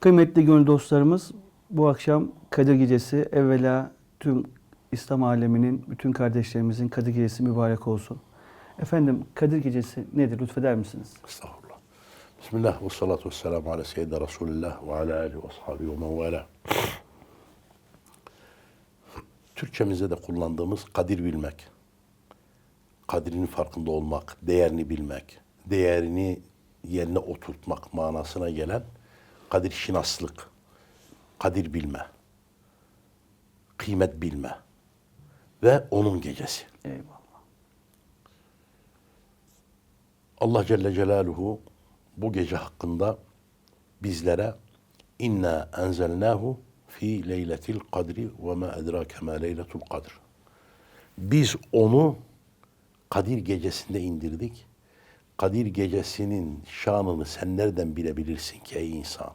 Kıymetli gönül dostlarımız, bu akşam Kadir Gecesi evvela tüm İslam aleminin, bütün kardeşlerimizin Kadir Gecesi mübarek olsun. Efendim Kadir Gecesi nedir lütfeder misiniz? Estağfurullah. Bismillah ve salatu ve selamu ala seyyidina Resulullah ve ala alihi ve ashabihi ve men. Türkçemizde de kullandığımız kadir bilmek, kadrinin farkında olmak, değerini bilmek, değerini yerine oturtmak manasına gelen kadir şinaslık, kadir bilme, kıymet bilme ve onun gecesi. Eyvallah. Allah Celle Celaluhu bu gece hakkında bizlere inna enzelnahu fi leyletil kadri ve ma edrake ma leyletul kadr. Biz onu Kadir gecesinde indirdik. Kadir gecesinin şanını sen nereden bilebilirsin ki ey insan?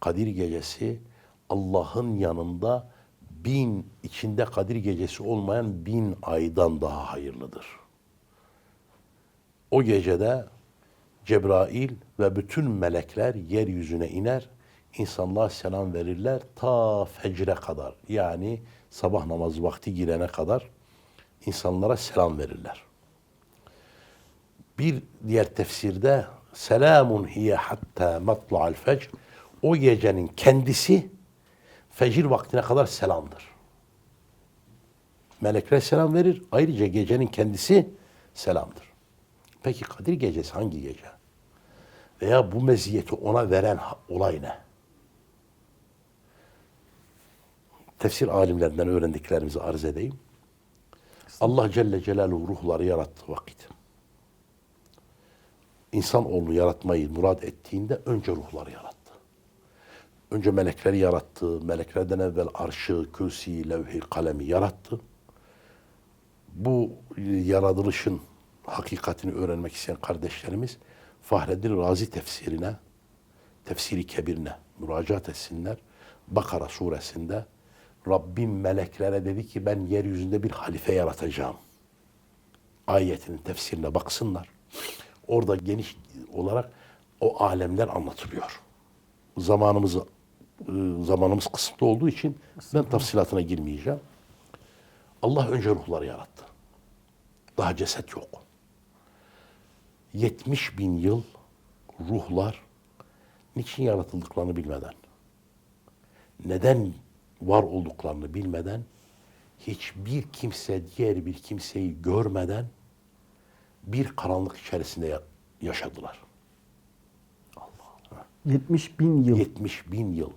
Kadir gecesi Allah'ın yanında bin, içinde Kadir gecesi olmayan bin aydan daha hayırlıdır. O gecede Cebrail ve bütün melekler yeryüzüne iner, insanlığa selam verirler ta fecre kadar. Yani sabah namazı vakti girene kadar insanlara selam verirler. Bir diğer tefsirde selamun hiye hatta matla'al fecr o gecenin kendisi fecir vaktine kadar selamdır. Melekler selam verir. Ayrıca gecenin kendisi selamdır. Peki Kadir gecesi hangi gece? Veya bu meziyeti ona veren olay ne? Tefsir alimlerinden öğrendiklerimizi arz edeyim. Allah Celle Celaluhu ruhları yarattığı vakit. İnsanoğlunu yaratmayı murad ettiğinde önce ruhları yarattı. Önce melekleri yarattı. Meleklerden evvel arşı, kürsi, levh-i kalemi yarattı. Bu yaratılışın hakikatini öğrenmek isteyen kardeşlerimiz Fahreddin Razi tefsirine, tefsiri kebirine müracaat etsinler. Bakara suresinde Rabbim meleklere dedi ki ben yeryüzünde bir halife yaratacağım. Ayetinin tefsirine baksınlar. Orada geniş olarak o alemler anlatılıyor. Zamanımızı ıı, zamanımız kısıtlı olduğu için ben tafsilatına girmeyeceğim. Allah önce ruhları yarattı. Daha ceset yok. 70 bin yıl ruhlar niçin yaratıldıklarını bilmeden, neden var olduklarını bilmeden, hiçbir kimse diğer bir kimseyi görmeden bir karanlık içerisinde ya- yaşadılar. 70 bin yıl. 70 bin yıl.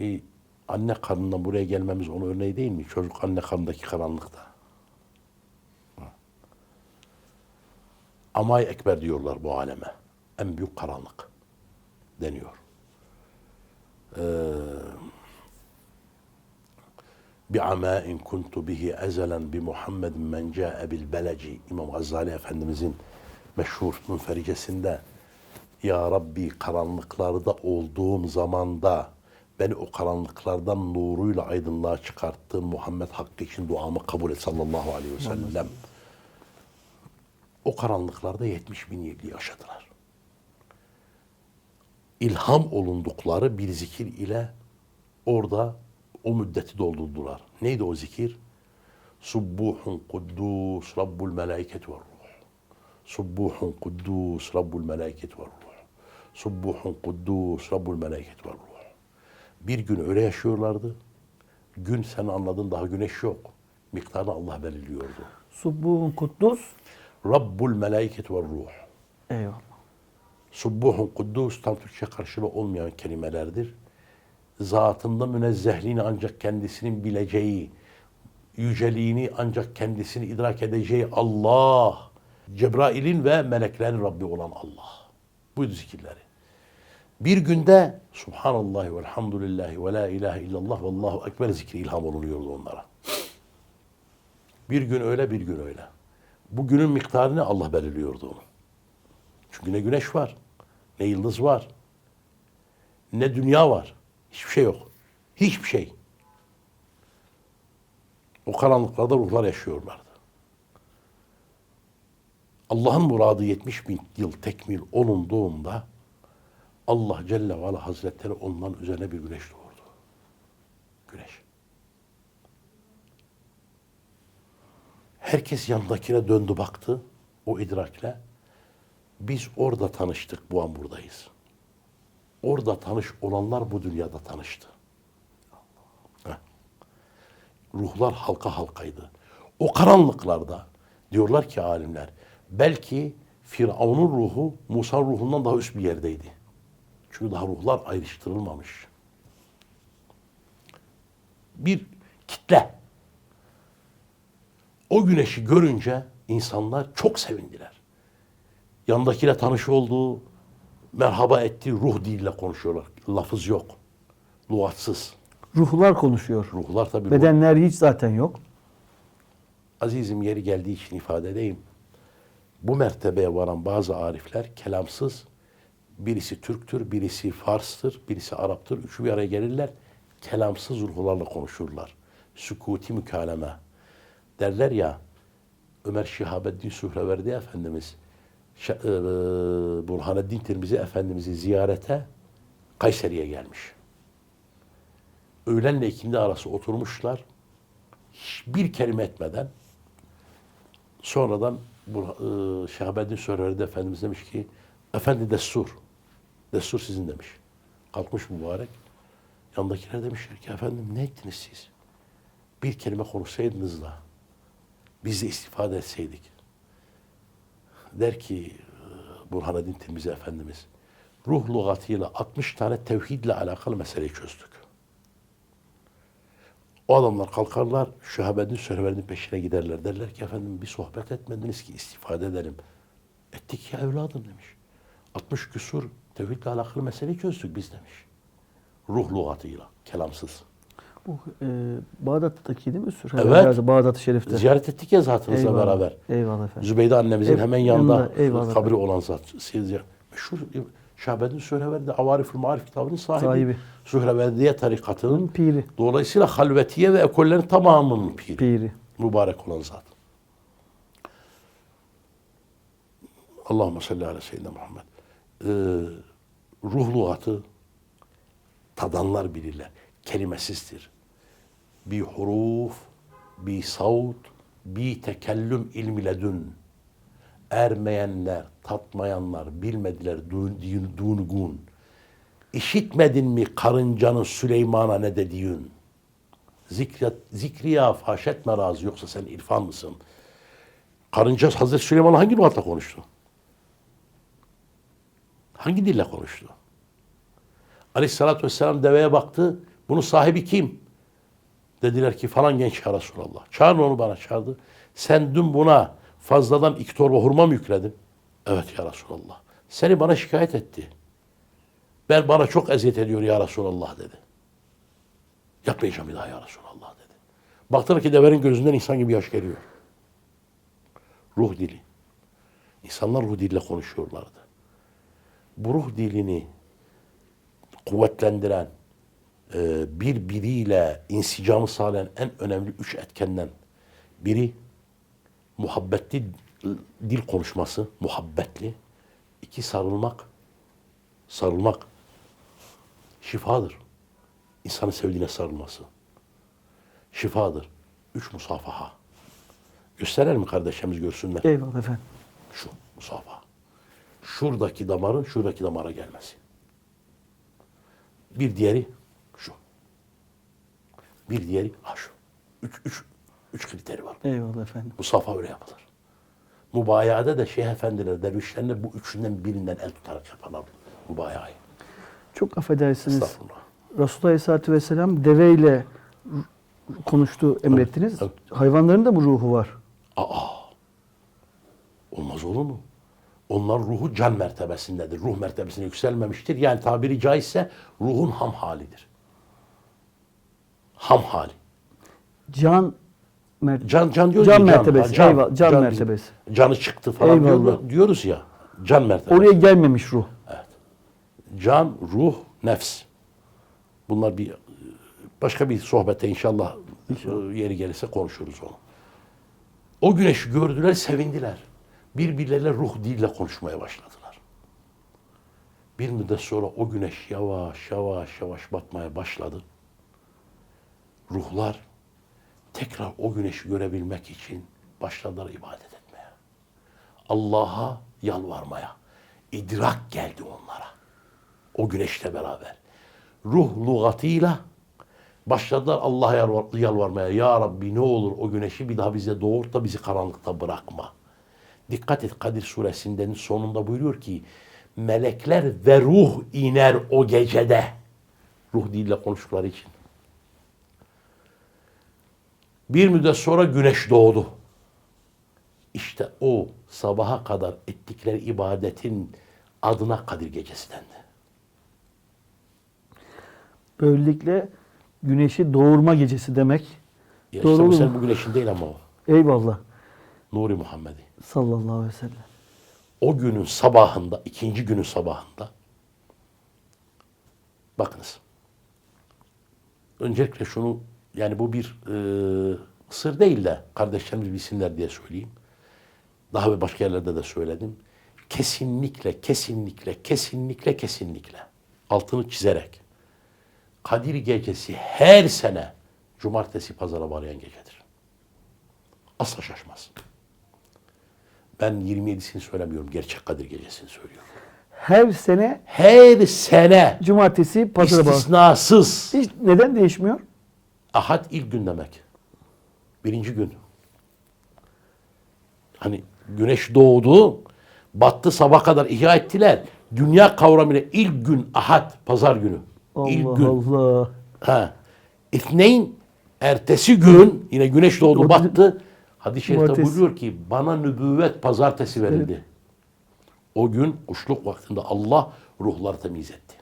E, anne karnından buraya gelmemiz onun örneği değil mi? Çocuk anne karnındaki karanlıkta. Amay Ekber diyorlar bu aleme. En büyük karanlık deniyor. Bi'amâin kuntu bihi ezelen bi Muhammedin men câe bil beleci. İmam Gazali Efendimizin meşhur münfericesinde Ya Rabbi karanlıklarda olduğum zamanda beni o karanlıklardan nuruyla aydınlığa çıkarttığın Muhammed Hakkı için duamı kabul et sallallahu aleyhi ve sellem. O karanlıklarda 70 bin yıl yaşadılar. İlham olundukları bir zikir ile orada o müddeti doldurdular. Neydi o zikir? Subbuhun kuddus Rabbul melaiket ve ruh. Subbuhun kuddus Rabbul melaiket ve ruh. Subbuhun kuddus Rabbul melaiket ve ruh. Bir gün öyle yaşıyorlardı. Gün sen anladın daha güneş yok. Miktarını Allah belirliyordu. Subbuhun kuddus. Rabbul melaiket ve ruh. Eyvallah. Subbuhun kuddus tam Türkçe karşılığı olmayan kelimelerdir. Zatında münezzehliğini ancak kendisinin bileceği, yüceliğini ancak kendisini idrak edeceği Allah, Cebrail'in ve meleklerin Rabbi olan Allah. Buydu zikirleri. Bir günde Subhanallah ve elhamdülillahi ve la ilahe illallah ve Allahu ekber zikri ilham olunuyordu onlara. Bir gün öyle, bir gün öyle. Bu günün miktarını Allah belirliyordu onu. Çünkü ne güneş var, ne yıldız var, ne dünya var. Hiçbir şey yok. Hiçbir şey. O karanlıklarda ruhlar yaşıyorlardı. Allah'ın muradı 70 bin yıl tekmil olunduğunda Allah Celle ve Ala Hazretleri onların üzerine bir güneş doğurdu. Güneş. Herkes yanındakine döndü baktı o idrakle. Biz orada tanıştık, bu an buradayız. Orada tanış olanlar bu dünyada tanıştı. Heh. Ruhlar halka halkaydı. O karanlıklarda diyorlar ki alimler belki Firavun'un ruhu Musa'nın ruhundan daha üst bir yerdeydi. Çünkü daha ruhlar ayrıştırılmamış. Bir kitle o güneşi görünce insanlar çok sevindiler. Yandakiyle tanış oldu, merhaba etti, ruh diliyle konuşuyorlar. Lafız yok. Lugatsız. Ruhlar konuşuyor. Ruhlar tabii. ruh- Bedenler hiç zaten yok. Azizim yeri geldiği için ifade edeyim. Bu mertebeye varan bazı arifler kelamsız, birisi Türktür, birisi Fars'tır, birisi Arap'tır. Üçü bir araya gelirler. Kelamsız ruhlarla konuşurlar. Sükuti mükaleme. Derler ya, Ömer Şihabeddin Sühreverdi Efendimiz, Ş- e, Burhaneddin Tirmizi Efendimiz'i ziyarete Kayseri'ye gelmiş. Öğlenle ikindi arası oturmuşlar. Hiçbir kelime etmeden sonradan bu e, Sörverdi Efendimiz demiş ki Efendi destur. Destur sizin demiş. Kalkmış mübarek. Yandakiler demişler ki efendim ne ettiniz siz? Bir kelime konuşsaydınız da biz de istifade etseydik. Der ki e, Burhaneddin Tirmizi Efendimiz ruh lügatıyla 60 tane tevhidle alakalı meseleyi çözdük. O adamlar kalkarlar, şuhabeddin sörverinin peşine giderler. Derler ki efendim bir sohbet etmediniz ki istifade edelim. Ettik ya evladım demiş. 60 küsur tevhidle alakalı meseleyi çözdük biz demiş. Ruh lügatıyla, kelamsız. Bu e, Bağdat'taki değil mi? Süreyya Evet. Gazi, Bağdat-ı Şerif'te. Ziyaret ettik ya zatınızla Eyvallah. beraber. Eyvallah efendim. Zübeyde annemizin Ev- hemen yanında, yanında, eyvallah kabri efendim. olan zat. Meşhur Şahabeddin Sühreverdi Avarifül Marif kitabının sahibi. Sahibi. Sühreverdiye tarikatının Piri. Dolayısıyla halvetiye ve ekollerin tamamının piri. Piri. Mübarek olan zat. Allahümme salli ala seyyidina Muhammed. Ee, ruh lügatı tadanlar bilirler. Kelimesizdir. Bir huruf, bir savut, bir tekellüm ilmi ledün. Ermeyenler, tatmayanlar, bilmediler dungun. İşitmedin mi karıncanın Süleyman'a ne dediğin? Zikri, zikriya fahşetme razı yoksa sen irfan mısın? Karınca Hazreti Süleyman'la hangi lügatla konuştu? Hangi dille konuştu? Aleyhissalatü vesselam deveye baktı. Bunun sahibi kim? Dediler ki falan genç ya Resulallah. Çağırın onu bana çağırdı. Sen dün buna fazladan iki torba hurma mı yükledin? Evet ya Resulallah. Seni bana şikayet etti. Ben bana çok eziyet ediyor ya Resulallah dedi. Yapmayacağım bir daha ya Resulallah dedi. Baktılar ki devenin gözünden insan gibi yaş geliyor. Ruh dili. İnsanlar ruh diliyle konuşuyorlardı. Bu ruh dilini kuvvetlendiren, birbiriyle insicamı sağlayan en önemli üç etkenden biri muhabbetli dil konuşması, muhabbetli. İki sarılmak, sarılmak şifadır. İnsanın sevdiğine sarılması. Şifadır. Üç musafaha. Gösterelim mi kardeşlerimiz görsünler? Eyvallah efendim. Şu musafaha. Şuradaki damarın şuradaki damara gelmesi. Bir diğeri. Bir diğeri ha şu. Üç, üç, üç kriteri var. Eyvallah efendim. Musafa öyle yapılır. Mübayade de şeyh efendiler, dervişlerine bu üçünden birinden el tutarak yaparlar mübayayı. Çok affedersiniz. Resulullah Aleyhisselatü Vesselam deveyle konuştu emrettiniz. evet. Hayvanların da mı ruhu var? Olmaz olur mu? Onlar ruhu can mertebesindedir. Ruh mertebesine yükselmemiştir. Yani tabiri caizse ruhun ham halidir. Ham hali. Can mer Can can diyoruz Can ya, mertebesi, ha, eyvallah, can bizim- mertebesi. Canı çıktı falan Eyvallah. diyoruz, diyoruz ya. Can mertebesi. Oraya gelmemiş ruh. Can, ruh, nefs. Bunlar bir başka bir sohbette inşallah İnşallah. Yeri gelirse konuşuruz onu. O güneşi gördüler, sevindiler. Birbirleriyle ruh dille konuşmaya başladılar. Bir müddet sonra o güneş yavaş yavaş yavaş batmaya başladı. Ruhlar tekrar o güneşi görebilmek için başladılar ibadet etmeye. Allah'a yalvarmaya. İdrak geldi onlara. O güneşle beraber. Ruh lügatıyla başladılar Allah'a yalvar- yalvarmaya. Ya Rabbi ne olur o güneşi bir daha bize doğurt da bizi karanlıkta bırakma. Dikkat et Kadir suresinin sonunda buyuruyor ki melekler ve ruh iner o gecede. Ruh dille konuştukları için. Bir müddet sonra güneş doğdu. İşte o sabaha kadar ettikleri ibadetin adına Kadir Gecesi dendi. Böylelikle güneşi doğurma gecesi demek. Ya Doğru işte bu senin bu güneşin değil ama o. Eyvallah. Nuri Muhammed'i. Sallallahu aleyhi ve sellem. O günün sabahında, ikinci günün sabahında bakınız. Öncelikle şunu yani bu bir e, sır değil de kardeşlerimiz bilsinler diye söyleyeyim. Daha ve başka yerlerde de söyledim. Kesinlikle, kesinlikle, kesinlikle, kesinlikle altını çizerek Kadir Gecesi her sene cumartesi pazara bağlayan gecedir. Asla şaşmaz. Ben 27'sini söylemiyorum. Gerçek Kadir Gecesi'ni söylüyorum. Her sene Her sene cumartesi pazara bağlı. istisnasız. Hiç neden değişmiyor? Ahad ilk gün demek. Birinci gün. Hani güneş doğdu, battı sabah kadar ihya ettiler. Dünya kavramıyla ilk gün ahad, pazar günü. ilk Allah gün. Allah. Ha. İthneyn ertesi gün yine güneş doğdu battı. Hadis-i şerifte buyuruyor ki bana nübüvvet pazartesi verildi. O gün kuşluk vaktinde Allah ruhları temiz etti.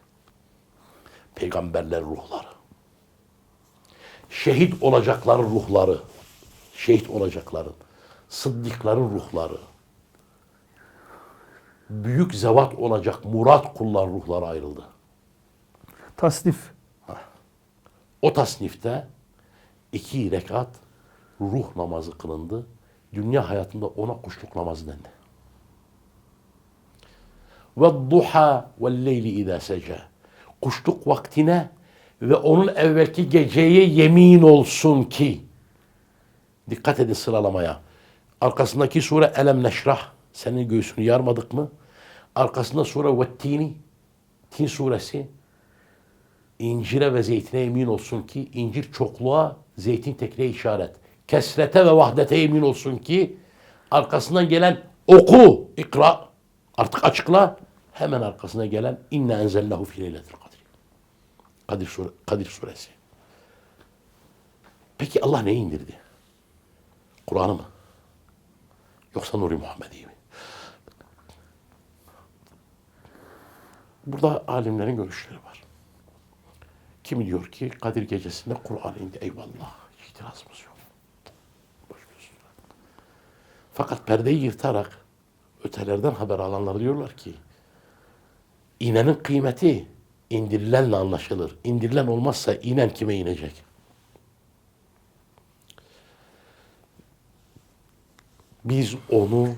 Peygamberler ruhları. Şehit olacakların ruhları. Şehit olacakların. Sıddıkların ruhları. Büyük zevat olacak murat kullar ruhları ayrıldı. Tasnif. O tasnifte iki rekat ruh namazı kılındı. Dünya hayatında ona kuşluk namazı dendi. Ve duha ve leyli idâ seca. Kuşluk vaktine ve onun evvelki geceye yemin olsun ki. Dikkat edin sıralamaya. Arkasındaki sure Elem Neşrah. Senin göğsünü yarmadık mı? Arkasında sure Vettini. Tin suresi. İncire ve zeytine emin olsun ki incir çokluğa, zeytin tekliğe işaret. Kesrete ve vahdete emin olsun ki arkasından gelen oku, ikra, artık açıkla. Hemen arkasına gelen inne enzellehu fi leyletil kadir. Sure, Kadir suresi. Peki Allah ne indirdi? Kur'an'ı mı? Yoksa Nuri Muhammedi mi? Burada alimlerin görüşleri var. Kimi diyor ki Kadir gecesinde Kur'an indi. Eyvallah. İtirazımız yok. Gözüküyor. Fakat perdeyi yırtarak ötelerden haber alanlar diyorlar ki inenin kıymeti indirilenle anlaşılır. İndirilen olmazsa inen kime inecek? Biz onu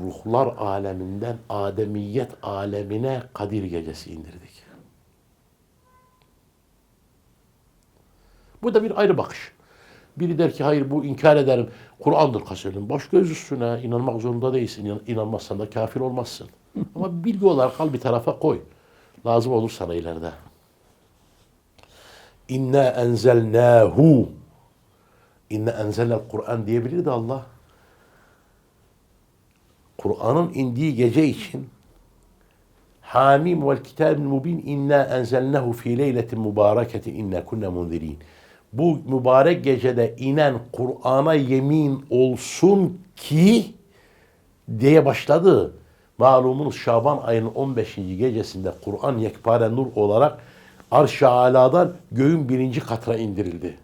ruhlar aleminden ademiyet alemine Kadir gecesi indirdik. Bu da bir ayrı bakış. Biri der ki hayır bu inkar ederim. Kur'an'dır kasetin. Baş göz üstüne inanmak zorunda değilsin. İnan- İnanmazsan da kafir olmazsın. Ama bilgi olarak al bir tarafa koy. Lazım olur sana ileride. İnna enzelnahu. İnne enzelnel Kur'an diyebilirdi Allah. Kur'an'ın indiği gece için Hamim vel kitabul mubin inna enzelnahu fi leyletin mübareketin inna kunna munzirin. Bu mübarek gecede inen Kur'an'a yemin olsun ki diye başladı. Malumunuz Şaban ayının 15. gecesinde Kur'an yekpare nur olarak arş-ı aladan göğün birinci katına indirildi.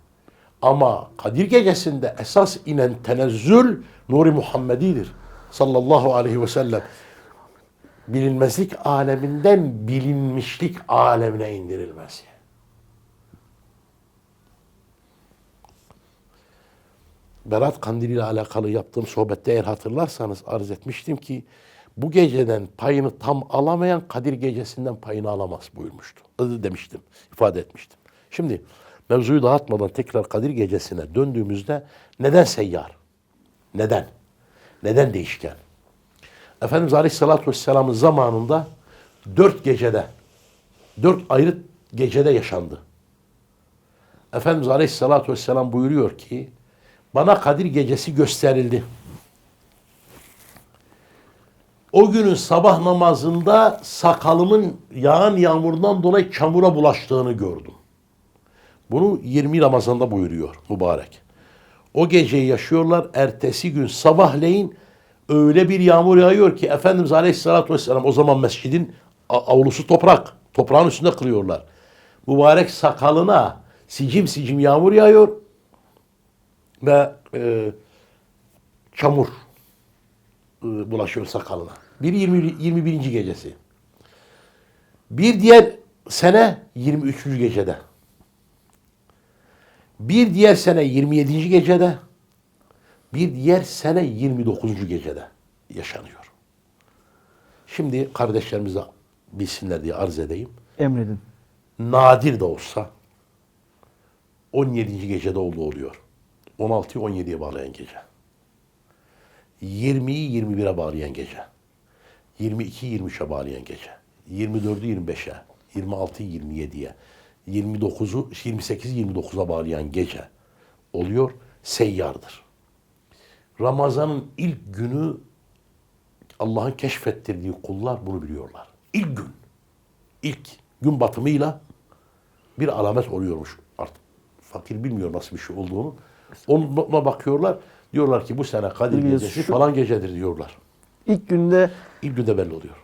Ama Kadir gecesinde esas inen tenezzül Nuri Muhammedi'dir. Sallallahu aleyhi ve sellem. Bilinmezlik aleminden bilinmişlik alemine indirilmesi. Berat Kandili ile alakalı yaptığım sohbette eğer hatırlarsanız arz etmiştim ki bu geceden payını tam alamayan Kadir gecesinden payını alamaz buyurmuştu. Demiştim, ifade etmiştim. Şimdi mevzuyu dağıtmadan tekrar Kadir gecesine döndüğümüzde neden seyyar? Neden? Neden değişken? Efendimiz Aleyhisselatü Vesselam'ın zamanında dört gecede, dört ayrı gecede yaşandı. Efendimiz Aleyhisselatü Vesselam buyuruyor ki, bana Kadir gecesi gösterildi. O günün sabah namazında sakalımın yağan yağmurdan dolayı çamura bulaştığını gördüm. Bunu 20 Ramazan'da buyuruyor mübarek. O geceyi yaşıyorlar. Ertesi gün sabahleyin öyle bir yağmur yağıyor ki Efendimiz Aleyhisselatü Vesselam o zaman mescidin avlusu toprak. Toprağın üstünde kılıyorlar. Mübarek sakalına sicim sicim yağmur yağıyor ve e, çamur bulaşıyor sakalına. Bir 20, 21. gecesi. Bir diğer sene 23. gecede. Bir diğer sene 27. gecede. Bir diğer sene 29. gecede yaşanıyor. Şimdi kardeşlerimize bilsinler diye arz edeyim. Emredin. Nadir de olsa 17. gecede oldu oluyor. 16'yı 17'ye bağlayan gece. 20'yi 21'e bağlayan gece. 22'yi 23'e bağlayan gece. 24'ü 25'e. 26'yı 27'ye. 29'u 28'i 29'a bağlayan gece oluyor. Seyyardır. Ramazan'ın ilk günü Allah'ın keşfettirdiği kullar bunu biliyorlar. İlk gün. ilk gün batımıyla bir alamet oluyormuş artık. Fakir bilmiyor nasıl bir şey olduğunu. Ona bakıyorlar. Diyorlar ki bu sene Kadir Bilmiyoruz. gecesi Şu- falan gecedir diyorlar. İlk günde İlk günde belli oluyor.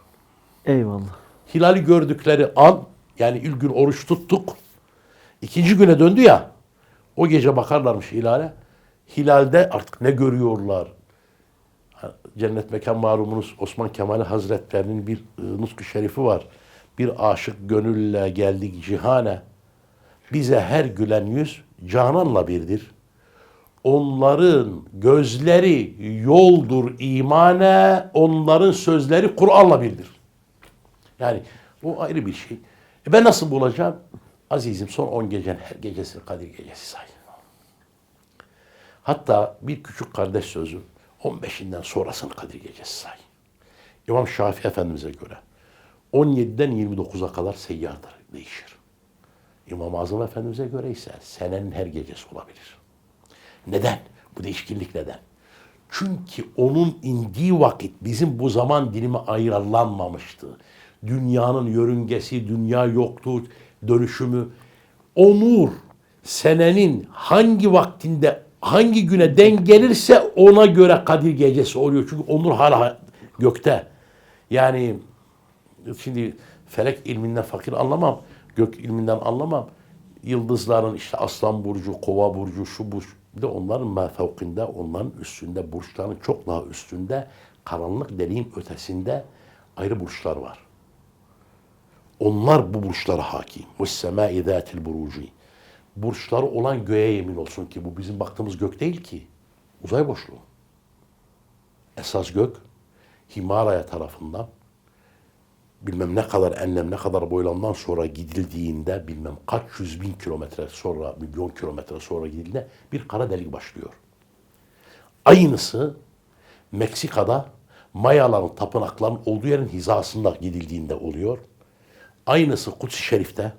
eyvallah. Hilali gördükleri an yani ilk gün oruç tuttuk. İkinci güne döndü ya. O gece bakarlarmış hilale. Hilalde artık ne görüyorlar? Ha, Cennet mekan malumunuz Osman Kemal Hazretlerinin bir e, nutku şerifi var. Bir aşık gönülle geldik cihane. Bize her gülen yüz cananla birdir. Onların gözleri yoldur imane, onların sözleri Kur'an'la birdir. Yani bu ayrı bir şey. E ben nasıl bulacağım? Azizim son 10 gecenin her gecesini Kadir gecesi say. Hatta bir küçük kardeş sözü 15'inden sonrasını Kadir gecesi say. İmam Şafii Efendimiz'e göre 17'den 29'a kadar seyyardır, değişir. İmam-ı Azam Efendimiz'e göre ise senenin her gecesi olabilir. Neden? Bu değişkinlik neden? Çünkü onun indiği vakit bizim bu zaman dilimi ayarlanmamıştı. Dünyanın yörüngesi, dünya yoktu, dönüşümü. O nur senenin hangi vaktinde, hangi güne denk gelirse ona göre Kadir gecesi oluyor. Çünkü o nur hala gökte. Yani şimdi felek ilminden fakir anlamam. Gök ilminden anlamam. Yıldızların işte aslan burcu, kova burcu, şu burç. Bir de onların mefevkinde, onların üstünde, burçların çok daha üstünde, karanlık deliğin ötesinde ayrı burçlar var. Onlar bu burçlara hakim. وَالسَّمَاءِ ذَاتِ الْبُرُوجِ Burçları olan göğe yemin olsun ki bu bizim baktığımız gök değil ki. Uzay boşluğu. Esas gök Himalaya tarafından bilmem ne kadar enlem ne kadar boylamdan sonra gidildiğinde bilmem kaç yüz bin kilometre sonra milyon kilometre sonra gidildiğinde bir kara delik başlıyor. Aynısı Meksika'da Mayaların tapınaklarının olduğu yerin hizasında gidildiğinde oluyor. Aynısı Kudüs-i Şerif'te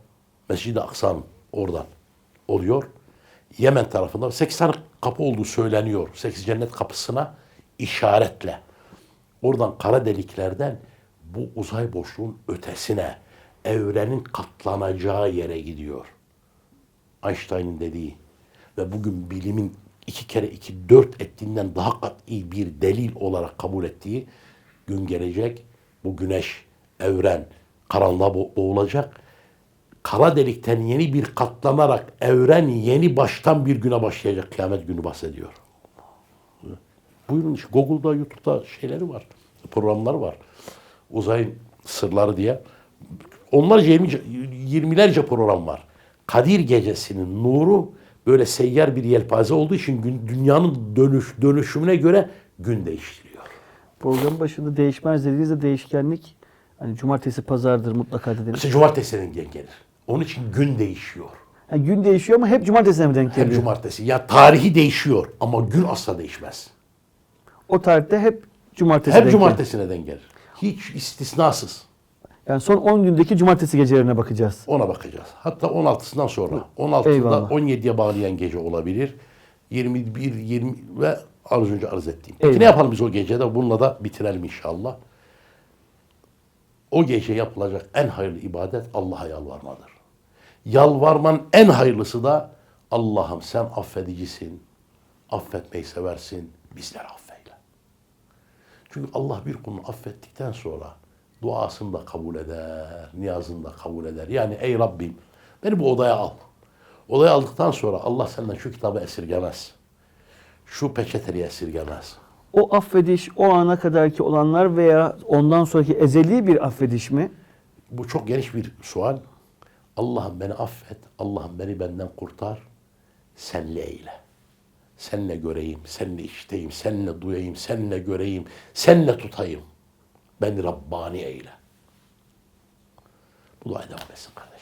Mescid-i Aksa'nın oradan oluyor. Yemen tarafında 8 tane kapı olduğu söyleniyor. 8 cennet kapısına işaretle. Oradan kara deliklerden bu uzay boşluğun ötesine, evrenin katlanacağı yere gidiyor. Einstein'ın dediği ve bugün bilimin iki kere iki dört ettiğinden daha kat'i bir delil olarak kabul ettiği gün gelecek. Bu güneş, evren karanlığa bo- boğulacak. Kara delikten yeni bir katlanarak evren yeni baştan bir güne başlayacak kıyamet günü bahsediyor. Buyurun işte Google'da, YouTube'da şeyleri var. Programlar var. Uzayın sırları diye. Onlarca yirmi- yirmilerce program var. Kadir gecesinin nuru böyle seyyar bir yelpaze olduğu için gün, dünyanın dönüş dönüşümüne göre gün değiştiriyor. Program başında değişmez dediğinizde değişkenlik hani cumartesi pazardır mutlaka dediniz. Mesela cumartesiden denk gelir. Onun için gün değişiyor. Yani gün değişiyor ama hep cumartesine mi denk geliyor? cumartesi. Ya tarihi değişiyor ama gün asla değişmez. O tarihte hep cumartesi Her denk cumartesine denk gelir. Hiç istisnasız. Yani son 10 gündeki cumartesi gecelerine bakacağız. Ona bakacağız. Hatta 16'sından sonra. 16'da Eyvallah. 17'ye bağlayan gece olabilir. 21, 20 ve az önce arz ettiğim. Peki Eyvallah. ne yapalım biz o gecede? Bununla da bitirelim inşallah. O gece yapılacak en hayırlı ibadet Allah'a yalvarmadır. Yalvarmanın en hayırlısı da Allah'ım sen affedicisin, affetmeyi seversin, bizleri affeyle. Çünkü Allah bir kulunu affettikten sonra duasını da kabul eder, niyazını da kabul eder. Yani ey Rabbim beni bu odaya al. Odaya aldıktan sonra Allah senden şu kitabı esirgemez. Şu peçeteliği esirgemez. O affediş o ana kadarki olanlar veya ondan sonraki ezeli bir affediş mi? Bu çok geniş bir sual. Allah'ım beni affet, Allah'ım beni benden kurtar, senle eyle. Senle göreyim, senle işteyim, senle duyayım, senle göreyim, senle tutayım. Beni Rabbani eyle. Bu dua devam etsin kardeşler.